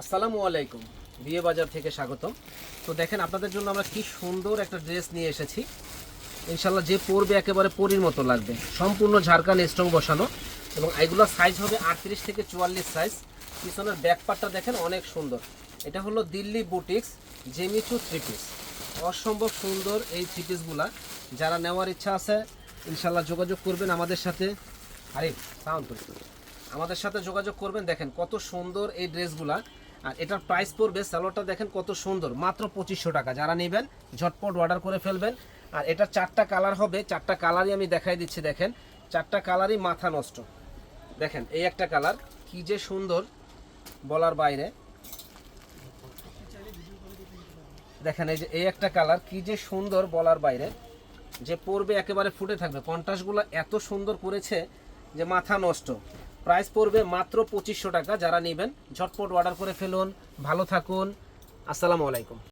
আসসালামু আলাইকুম। বিয়ে বাজার থেকে স্বাগতম। তো দেখেন, আপনাদের জন্য আমরা কি সুন্দর একটা ড্রেস নিয়ে এসেছি। ইনশাল্লাহ যে পরবে একেবারে পরির মতো লাগবে। সম্পূর্ণ ঝাড়খান স্ট্রং বসানো এবং এগুলোর সাইজ হবে আটত্রিশ থেকে চুয়াল্লিশ সাইজ পিছনের ব্যাক পার্টটা দেখেন অনেক সুন্দর। এটা হলো দিল্লি বুটিক্স জেমিচু থ্রি পিস অসম্ভব সুন্দর এই থ্রি পিসগুলা যারা নেওয়ার ইচ্ছা আছে ইনশাল্লাহ যোগাযোগ করবেন আমাদের সাথে। আরে সাউন্ড আমাদের সাথে যোগাযোগ করবেন, দেখেন কত সুন্দর এই ড্রেসগুলা। আর এটার প্রাইস পড়বে স্যালোটা দেখেন কত সুন্দর, মাত্র পঁচিশশো টাকা। যারা নেবেন, ঝটপট অর্ডার করে ফেলবেন। আর এটা চারটা কালার হবে, চারটা কালারই আমি দেখাই দিচ্ছি, দেখেন। চারটা কালারই মাথা নষ্ট। দেখেন, এই একটা কালার কি যে সুন্দর বলার বাইরে। দেখেন, এই যে, এই একটা কালার কি যে সুন্দর বলার বাইরে। যে পড়বে একেবারে ফুটে থাকবে। কন্ট্রাস্টগুলো এত সুন্দর করেছে যে মাথা নষ্ট। প্রাইস পড়বে মাত্র পঁচিশশো টাকা। যারা নেবেন, ঝটপট অর্ডার করে ফেলুন। ভালো থাকুন। আসসালামু আলাইকুম।